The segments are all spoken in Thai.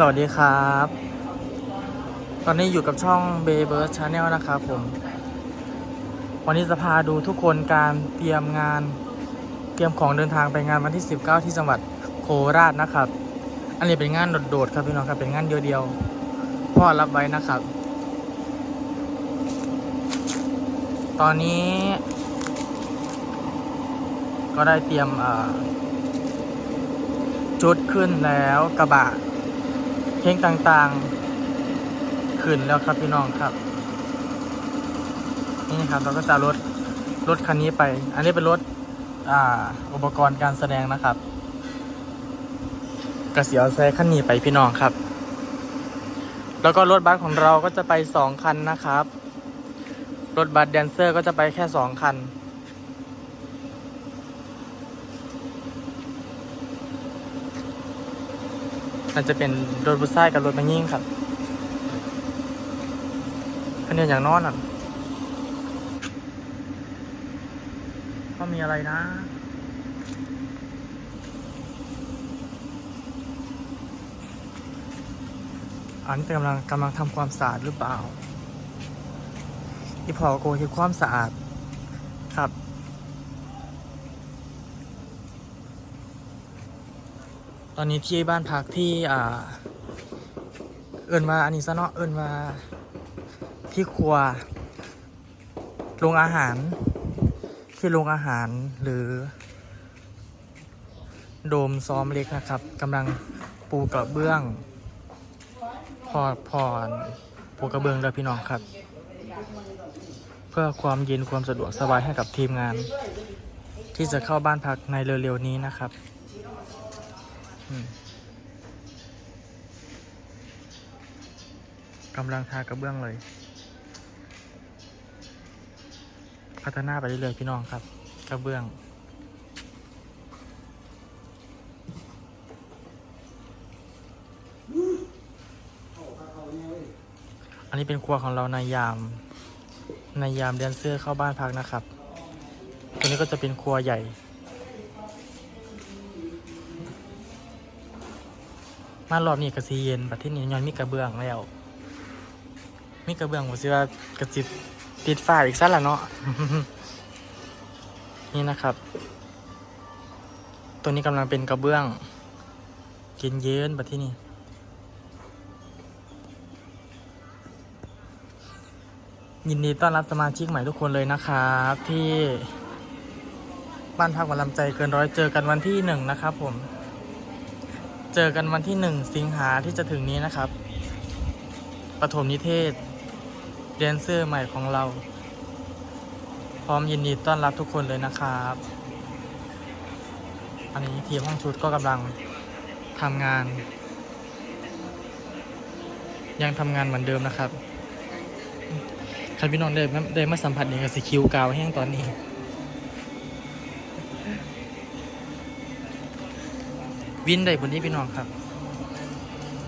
สวัสดีครับ ตอนนี้อยู่กับช่อง b a y b i r d Channel นะครับผม วันนี้จะพาดูทุกคนการเตรียมงาน เตรียมของเดินทางไปงานวันที่ 19 ที่จังหวัดโคราชนะครับ อันนี้เป็นงานโดดๆครับพี่น้องครับ เป็นงานเดียวๆ พ่อรับไว้นะครับ ตอนนี้ ก็ได้เตรียมเอ่อชุดขึ้นแล้วกระบะ ลงต่างๆ ขึ้นแล้วครับพี่น้องครับ นี่ครับเราก็จะรถรถคันนี้ไป อันนี้เป็นรถอ่าอุปกรณ์การแสดงนะครับกระเสียวแซคันนี้ไปพี่น้องครับ แล้วก็รถบัสของเราก็จะไปสองคันนะครับ รถบัสแดนเซอร์ก็จะไปแค่สองคัน มันจะเป็นรถบุษไซกับรถแมงยิ่งครับอันนี้อย่างนอนอะก็มีอะไรนะอันนี้กำลังกำลังทำความสะอาดหรือเปล่าที่พอโกคือความสะอาดครับ ตอนนี้ที่บ้านพักที่อ่าเอินมาอันนี้ซะเนาะเอินมาที่ครัวโรงอาหาร ที่โรงอาหารหรือ โดมซ้อมเล็กนะครับกำลังปูกระเบื้อง พอพอนปูกระเบื้องเลยพี่น้องครับ เพื่อความเย็นความสะดวกสบายให้กับทีมงาน ที่จะเข้าบ้านพักในเร็วๆนี้นะครับ กำลังทากระเบื้องเลย พัฒนาไปเรื่อยๆพี่น้องครับ กระเบื้อง อันนี้เป็นครัวของเราในยาม ในยามแดนเซอร์เข้าบ้านพักนะครับ ตัวนี้ก็จะเป็นครัวใหญ่ มารอบนี้กระซีเย็นประเทศนี้ย้อนมีกระเบื้องแล้ว มีกระเบื้องผมสิว่ากระจิบติดฝ้าอีกสั้นละเนาะ นี่นะครับ ตัวนี้กำลังเป็นกระเบื้องเย็นเย็นประเทศนี้ยินดีต้อนรับสมาชิกใหม่ทุกคนเลยนะครับที่บ้านพักหมอลำใจเกินร้อยเจอกันวันที่หนึ่งนะครับผม เจอกันวันที่หนึ่งสิงหาที่จะถึงนี้นะครับปฐมนิเทศเดนเซอร์ใหม่ของเรา พร้อมยินดีต้อนรับทุกคนเลยนะครับ อันนี้ทีมห้องชุดก็กำลังทำงาน ยังทำงานเหมือนเดิมนะครับใครพี่น้องได้มาได้มาสัมผัสเองกับสีคิวกาวแห้งตอนนี้ วินได้บนนี้พี่น้องครับ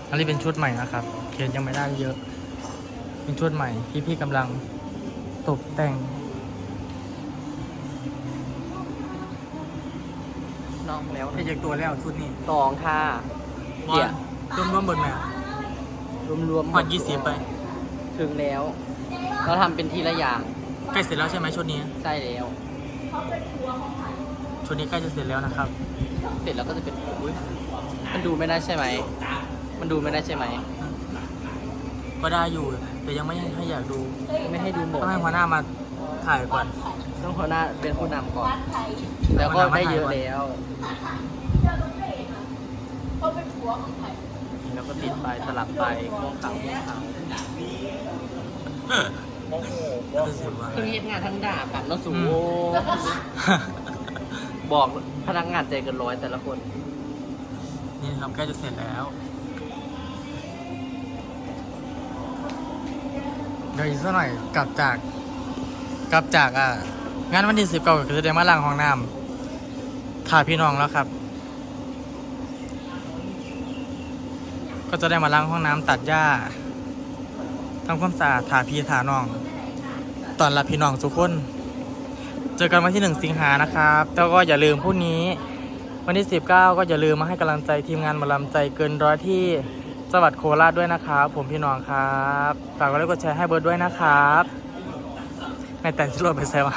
อันนี้เป็นชุดใหม่นะครับ เขียนยังไม่ได้เยอะ เป็นชุดใหม่ที่พี่กำลังตกแต่ง น้องแล้วให้จากตัวแล้วชุดนี้สองค่ะบอลร่วมร่วมบนแมวรวมรวมพอดยี่สิบไป ถึงแล้ว เราทำเป็นทีละอย่าง ใกล้เสร็จแล้วใช่ไหมชุดนี้ ใช่แล้ว ชุดนี้ใกล้จะเสร็จแล้วนะครับ เสร็จแล้วก็จะเป็นอุ้ยมันดูไม่ได้ใช่ไหม มันดูไม่ได้ใช่ไหม ก็ได้อยู่ แต่ยังไม่ให้ให้อยากดูไม่ให้ดูหมดต้องให้หัวหน้ามาถ่ายก่อน ต้องหัวหน้าเป็นผู้นำก่อน แล้วก็ได้เยอะแล้วแล้วก็ติดไปสลับไปม่วงขาวม่วงขาวรู้สึกว่าคือเฮ็ดงานทั้งด่ากันแล้วสูอืม บอกพนักงานใจเกินร้อยแต่ละคน นี่ครับใกล้จะเสร็จแล้วเดี๋ยวอีกสักหน่อยกลับจาก กลับจากอะงานวันที่สิบเก้าก็จะได้มาล้างห้องน้ำถ่ายพี่น้องแล้วครับ ก็จะได้มาล้างห้องน้ำตัดหญ้าทำความสะอาดถ่าพี่ถ่าน้อง ตอนรับพี่น้องทุกคน เจอกันวันที่หนึ่งสิงหานะครับแล้วก็อย่าลืมพรุ่งนี้ วันที่ 19 ก็อย่าลืมมาให้กำลังใจทีมงานหมาลำใจเกินร้อยที่จังหวัดโคราชด้วยนะครับ ผมพี่น้องครับฝากกดไลค์กดแชร์ให้เบิร์ดด้วยนะครับในแต่งชิโรถไปใส่มา